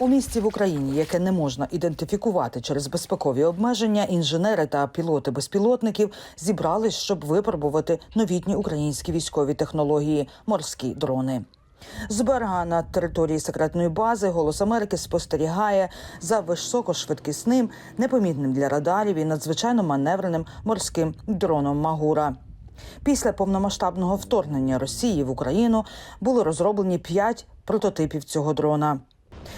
У місті в Україні, яке не можна ідентифікувати через безпекові обмеження, інженери та пілоти безпілотників зібрались, щоб випробувати новітні українські військові технології морські дрони. З берега на території секретної бази Голос Америки спостерігає за високошвидкісним, непомітним для радарів і надзвичайно маневреним морським дроном Магура. Після повномасштабного вторгнення Росії в Україну були розроблені п'ять прототипів цього дрона.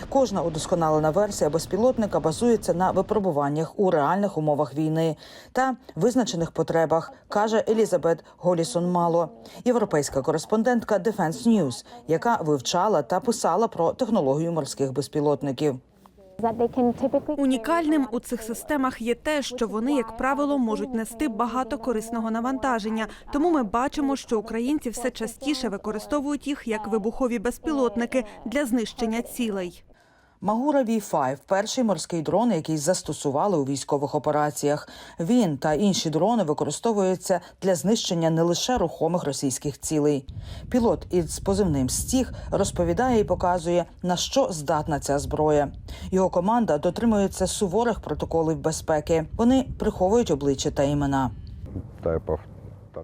Кожна удосконалена версія безпілотника базується на випробуваннях у реальних умовах війни та визначених потребах, каже Елізабет Голісон Мало, європейська кореспондентка Defense News, яка вивчала та писала про технологію морських безпілотників. Унікальним у цих системах є те, що вони, як правило, можуть нести багато корисного навантаження. Тому ми бачимо, що українці все частіше використовують їх як вибухові безпілотники для знищення цілей. Магура V5 – перший морський дрон, який застосували у військових операціях. Він та інші дрони використовуються для знищення не лише рухомих російських цілей. Пілот із позивним стіг розповідає і показує, на що здатна ця зброя. Його команда дотримується суворих протоколів безпеки. Вони приховують обличчя та імена.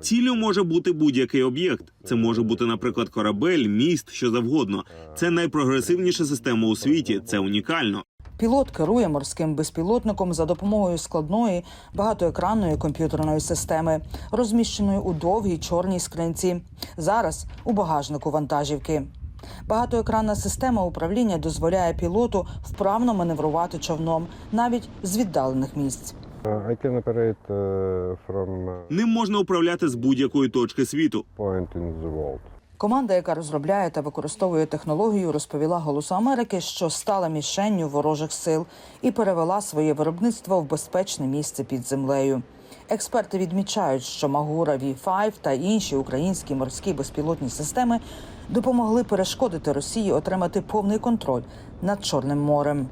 Ціллю може бути будь-який об'єкт. Це може бути, наприклад, корабель, міст, що завгодно. Це найпрогресивніша система у світі. Це унікально. Пілот керує морським безпілотником за допомогою складної багатоекранної комп'ютерної системи, розміщеної у довгій чорній скринці. Зараз у багажнику вантажівки. Багатоекранна система управління дозволяє пілоту вправно маневрувати човном навіть з віддалених місць. I can operate uh, from uh, Ним можна управляти з будь-якої точки світу. point in the world. Команда, яка розробляє та використовує технологію, розповіла Голосу Америки, що стала мішенню ворожих сил і перевела своє виробництво в безпечне місце під землею. Експерти відмічають, що Магура V5 та інші українські морські безпілотні системи допомогли перешкодити Росії отримати повний контроль над Чорним морем.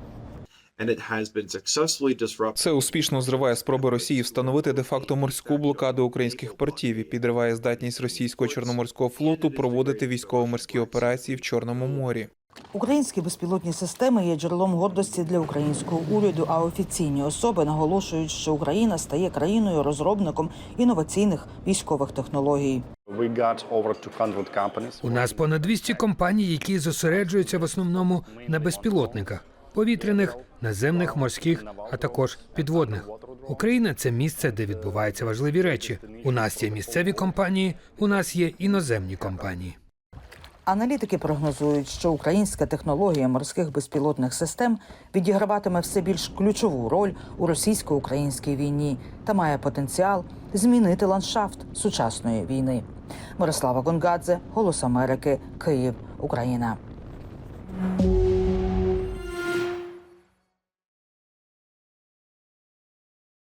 Це успішно зриває спроби Росії встановити де-факто морську блокаду українських портів і підриває здатність російського чорноморського флоту проводити військово-морські операції в Чорному морі. Українські безпілотні системи є джерелом гордості для українського уряду. А офіційні особи наголошують, що Україна стає країною розробником інноваційних військових технологій. We got over 200 companies. У нас понад 200 компаній, які зосереджуються в основному на безпілотниках повітряних, наземних, морських, а також підводних. Україна це місце, де відбуваються важливі речі. У нас є місцеві компанії, у нас є іноземні компанії. Аналітики прогнозують, що українська технологія морських безпілотних систем відіграватиме все більш ключову роль у російсько-українській війні та має потенціал змінити ландшафт сучасної війни. Мирослава Гонгадзе, Голос Америки, Київ, Україна.